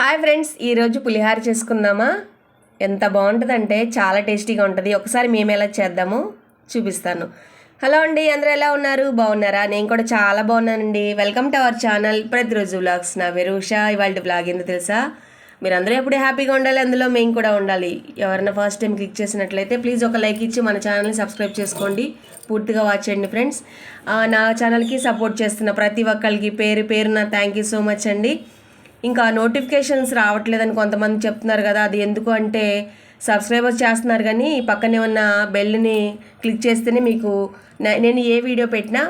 Hi friends ఈరోజు పులిహార చేసుకుందామా? ఎంత బాగుంటుందంటే చాలా టేస్టీగా ఉంటుంది. ఒకసారి మేము ఎలా చేద్దాము చూపిస్తాను. హలో అండి అందరూ ఎలా ఉన్నారు? బాగున్నారా? నేను కూడా చాలా బాగున్నానండి. వెల్కమ్ టు అవర్ ఛానల్ ప్రతిరోజు వ్లాగ్స్. నా పేరు ఉషా. ఇవాళ బ్లాగ్ ఏందో తెలుసా? మీరందరూ ఎప్పుడు హ్యాపీగా ఉండాలి అందులో మేము కూడా ఉండాలి. ఎవరైనా ఫస్ట్ టైం క్లిక్ చేసినట్లయితే ప్లీజ్ ఒక లైక్ ఇచ్చి మన ఛానల్ని సబ్స్క్రైబ్ చేసుకోండి. పూర్తిగా వాచ్ చేయండి ఫ్రెండ్స్. ఆ, నా ఛానల్కి సపోర్ట్ చేస్తున్న ప్రతి ఒక్కరికి పేరు పేరు నా థ్యాంక్ యూ సో మచ్ అండి. ఇంకా నోటిఫికేషన్స్ రావట్లేదని కొంతమంది చెప్తున్నారు కదా అది ఎందుకు అంటే సబ్స్క్రైబర్స్ చేస్తున్నారు కానీ పక్కనే ఉన్న బెల్ని క్లిక్ చేస్తేనే మీకు నేను ఏ వీడియో పెట్టినా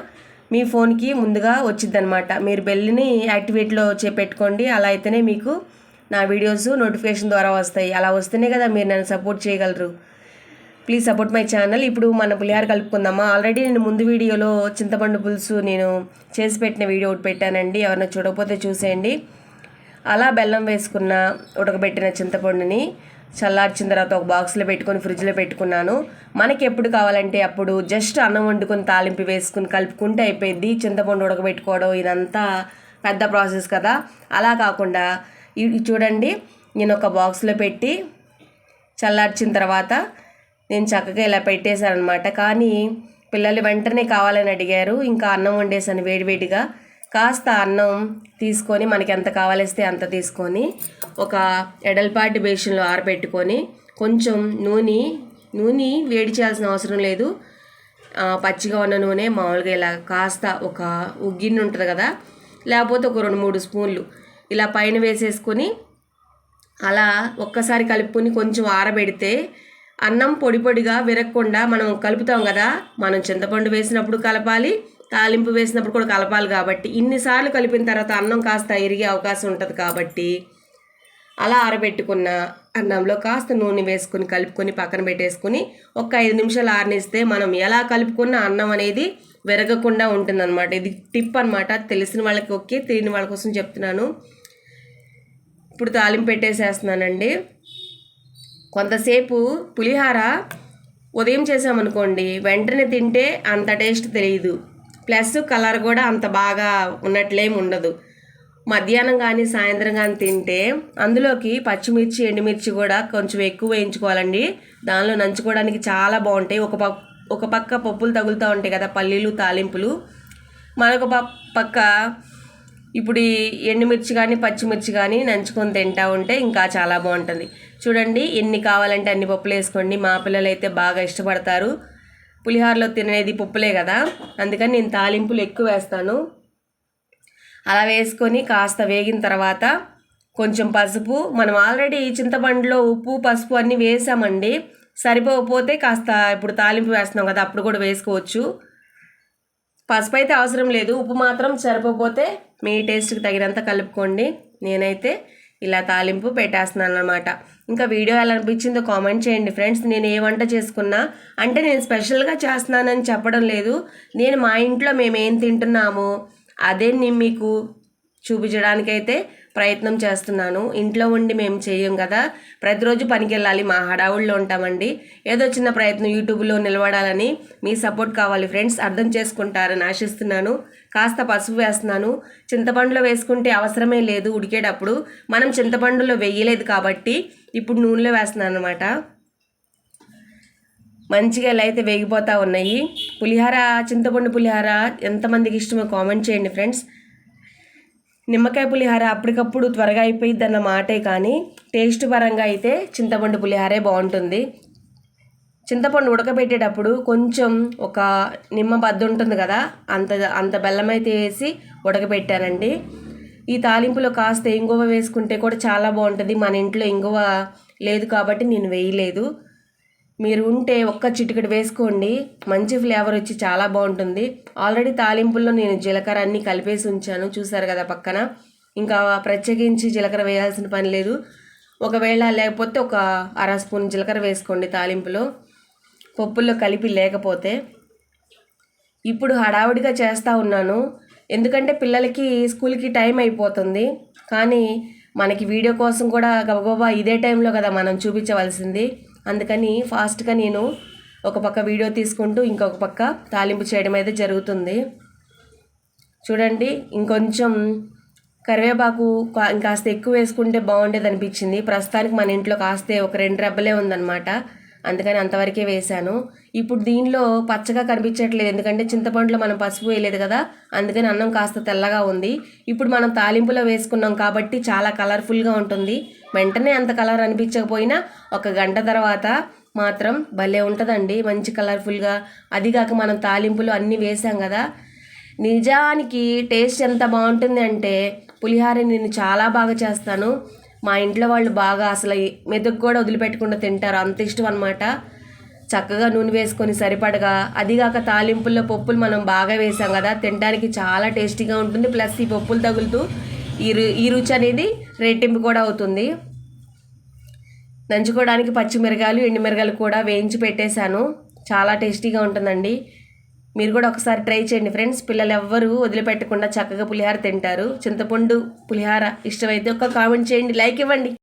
మీ ఫోన్కి ముందుగా వచ్చిందనమాట మీరు బెల్ని యాక్టివేట్లో పెట్టుకోండి అలా అయితేనే మీకు నా వీడియోస్ నోటిఫికేషన్ ద్వారా వస్తాయి. అలా వస్తేనే కదా మీరు నన్ను సపోర్ట్ చేయగలరు. ప్లీజ్ సపోర్ట్ మై ఛానల్ ఇప్పుడు మన పులిహార కలుపుకుందామా? ఆల్రెడీ నేను ముందు వీడియోలో చింతపండు పులుసు నేను చేసి పెట్టిన వీడియో ఒకటి పెట్టానండి. ఎవరైనా చూడకపోతే చూసేయండి. అలా బెల్లం వేసుకున్న ఉడకబెట్టిన చింతపండుని చల్లార్చిన తర్వాత ఒక బాక్స్లో పెట్టుకొని ఫ్రిడ్జ్లో పెట్టుకున్నాను. మనకి ఎప్పుడు కావాలంటే అప్పుడు జస్ట్ అన్నం వండుకొని తాలింపు వేసుకుని కలుపుకుంటే అయిపోయింది. చింతపండు ఉడకబెట్టుకోవడం ఇదంతా పెద్ద ప్రాసెస్ కదా. అలా కాకుండా ఇది చూడండి నేను ఒక బాక్స్లో పెట్టి చల్లార్చిన తర్వాత నేను చక్కగా ఇలా పెట్టేశాను అనమాట కానీ పిల్లలు వెంటనే కావాలని అడిగారు. ఇంకా అన్నం వండేసాను వేడివేడిగా. కాస్త అన్నం తీసుకొని మనకి ఎంత కావాలిస్తే అంత తీసుకొని ఒక ఎడల్పాటి బేషన్లో ఆరబెట్టుకొని కొంచెం నూనె నూనె వేడి చేయాల్సిన అవసరం లేదు. పచ్చిగా ఉన్న నూనె మామూలుగా ఇలా కాస్త ఒక గిన్నె ఉంటుంది కదా లేకపోతే ఒక రెండు మూడు స్పూన్లు ఇలా పైన వేసేసుకొని అలా ఒక్కసారి కలుపుకొని కొంచెం ఆరబెడితే అన్నం పొడి పొడిగా విరగకుండా మనం కలుపుతాం కదా మనం చింతపండు వేసినప్పుడు కలపాలి తాలింపు వేసినప్పుడు కూడా కలపాలి కాబట్టి ఇన్నిసార్లు కలిపిన తర్వాత అన్నం కాస్త ఇరిగే అవకాశం ఉంటుంది కాబట్టి అలా ఆరబెట్టుకున్న అన్నంలో కాస్త నూనె వేసుకుని కలుపుకొని పక్కన పెట్టేసుకుని ఒక ఐదు నిమిషాలు ఆరనిస్తే మనం ఎలా కలుపుకున్న అన్నం అనేది విరగకుండా ఉంటుందన్నమాట. ఇది టిప్ అన్నమాట. తెలిసిన వాళ్ళకి ఓకే తెలియని వాళ్ళ కోసం చెప్తున్నాను. ఇప్పుడు తాలింపు పెట్టేసేస్తున్నానండి. కొంతసేపు పులిహార ఉదయం చేసామనుకోండి వెంటనే తింటే అంత టేస్ట్ తెలియదు ప్లస్ కలర్ కూడా అంత బాగా ఉన్నట్లేం ఉండదు. మధ్యాహ్నం కానీ సాయంత్రం కానీ తింటే అందులోకి పచ్చిమిర్చి ఎండుమిర్చి కూడా కొంచెం ఎక్కువ వేయించుకోవాలండి. దానిలో నంచుకోవడానికి చాలా బాగుంటాయి. ఒక పక్ ఒక పక్క పప్పులు తగులుతూ ఉంటాయి కదా పల్లీలు తాలింపులు. మరొక ప- పక్క ఇప్పుడు ఈ ఎండుమిర్చి కానీ పచ్చిమిర్చి కానీ నంచుకొని తింటా ఉంటే ఇంకా చాలా బాగుంటుంది. చూడండి ఎన్ని కావాలంటే అన్ని పప్పులు వేసుకోండి. మా పిల్లలు అయితే బాగా ఇష్టపడతారు. పులిహోరలో తినేది పప్పులే కదా. అందుకని నేను తాలింపులు ఎక్కువ వేస్తాను. అలా వేసుకొని కాస్త వేగిన తర్వాత కొంచెం పసుపు మనం ఆల్రెడీ చింతపండులో ఉప్పు పసుపు అన్నీ వేసామండి. సరిపోకపోతే కాస్త ఇప్పుడు తాలింపు వేస్తున్నాం కదా అప్పుడు కూడా వేసుకోవచ్చు. పసుపు అయితే అవసరం లేదు ఉప్పు మాత్రం సరిపోతే మీ టేస్ట్కి తగినంత కలుపుకోండి. నేనైతే ఇలా తాలింపు పెట్టేస్తున్నాను అనమాట ఇంకా వీడియో ఎలా అనిపించిందో కామెంట్ చేయండి ఫ్రెండ్స్. నేను ఏ వంట చేసుకున్నా అంటే నేను స్పెషల్గా చేస్తున్నానని చెప్పడం లేదు. నేను మా ఇంట్లో మేము ఏం తింటున్నామో అదే నేను మీకు చూపించడానికైతే ప్రయత్నం చేస్తున్నాను. ఇంట్లో ఉండి మేము చేయం కదా. ప్రతిరోజు పనికి వెళ్ళాలి మా హడావుల్లో ఉంటామండి. ఏదో చిన్న ప్రయత్నం యూట్యూబ్లో నిలబడాలని మీ సపోర్ట్ కావాలి ఫ్రెండ్స్. అర్థం చేసుకుంటారని ఆశిస్తున్నాను. కాస్త పసుపు వేస్తున్నాను. చింతపండులో వేసుకుంటే అవసరమే లేదు ఉడికేటప్పుడు. మనం చింతపండులో వేయలేదు కాబట్టి ఇప్పుడు నూనెలో వేస్తున్నాను అనమాట మంచిగా ఎలా అయితే వేగిపోతూ ఉన్నాయి. పులిహార చింతపండు పులిహార ఎంతమందికి ఇష్టమో కామెంట్ చేయండి ఫ్రెండ్స్. నిమ్మకాయ పులిహార అప్పటికప్పుడు త్వరగా అయిపోయింది అన్న మాటే కానీ టేస్ట్ పరంగా అయితే చింతపండు పులిహారే బాగుంటుంది. చింతపండు ఉడకబెట్టేటప్పుడు కొంచెం ఒక నిమ్మ బద్ద ఉంటుంది కదా అంత అంత బెల్లం అయితే వేసి ఉడకబెట్టానండి. ఈ తాలింపులో కాస్త ఇంగువ వేసుకుంటే కూడా చాలా బాగుంటుంది. మన ఇంట్లో ఇంగువ లేదు కాబట్టి నేను వేయలేదు. మీరు ఉంటే ఒక్క చిటికెడు వేసుకోండి. మంచి ఫ్లేవర్ వచ్చి చాలా బాగుంటుంది. ఆల్రెడీ తాలింపుల్లో నేను జీలకర్ర అన్నీ కలిపేసి ఉంచాను. చూసారు కదా పక్కన. ఇంకా ప్రత్యేకించి జీలకర్ర వేయాల్సిన పని లేదు. ఒకవేళ లేకపోతే ఒక అర స్పూన్ జీలకర్ర వేసుకోండి తాలింపులో. పప్పుల్లో కలిపి లేకపోతే. ఇప్పుడు హడావుడిగా చేస్తూ ఉన్నాను. ఎందుకంటే పిల్లలకి స్కూల్కి టైం అయిపోతుంది. కానీ మనకి వీడియో కోసం కూడా గబగబా ఇదే టైంలో కదా మనం చూపించవలసింది. అందుకని ఫాస్ట్గా నేను ఒక పక్క వీడియో తీసుకుంటూ ఇంకొక పక్క తాలింపు చేయడం అయితే జరుగుతుంది. చూడండి ఇంకొంచెం కరివేపాకు కా- ఇంకాస్త ఎక్కువ వేసుకుంటే బాగుండేది అనిపించింది. ప్రస్తుతానికి మన ఇంట్లో కాస్తే ఒక రెండు రెబ్బలే ఉందన్నమాట. అందుకని అంతవరకే వేశాను. ఇప్పుడు దీనిలో పచ్చగా కనిపించట్లేదు. ఎందుకంటే చింతపండులో మనం పసుపు వేయలేదు కదా అందుకని అన్నం కాస్త తెల్లగా ఉంది. ఇప్పుడు మనం తాలింపులో వేసుకున్నాం కాబట్టి చాలా కలర్ఫుల్గా ఉంటుంది. వెంటనే అంత కలర్ అనిపించకపోయినా ఒక గంట తర్వాత మాత్రం భలే ఉంటుందండి. మంచి కలర్ఫుల్గా. అది కాక మనం తాలింపులు అన్నీ వేసాం కదా. నిజానికి టేస్ట్ ఎంత బాగుంటుంది అంటే పులిహార నేను చాలా బాగా చేస్తాను. మా ఇంట్లో వాళ్ళు బాగా అసలు మెతుకు కూడా వదిలిపెట్టకుండా తింటారు. అంత ఇష్టం అనమాట చక్కగా నూనె వేసుకొని సరిపడగా. అదిగాక తాలింపుల్లో పప్పులు మనం బాగా వేసాం కదా. తినడానికి చాలా టేస్టీగా ఉంటుంది. ప్లస్ ఈ పప్పులు తగులుతూ ఈ రు ఈ రుచి అనేది రెట్టింపు కూడా అవుతుంది. నంచుకోవడానికి పచ్చిమిరగాయలు ఎండుమిరకాయలు కూడా వేయించి పెట్టేశాను. చాలా టేస్టీగా ఉంటుందండి. మీరు కూడా ఒకసారి ట్రై చేయండి ఫ్రెండ్స్. పిల్లలు ఎవ్వరూ వదిలిపెట్టకుండా చక్కగా పులిహార తింటారు. చింతపండు పులిహార ఇష్టమైతే ఒక కామెంట్ చేయండి లైక్ ఇవ్వండి.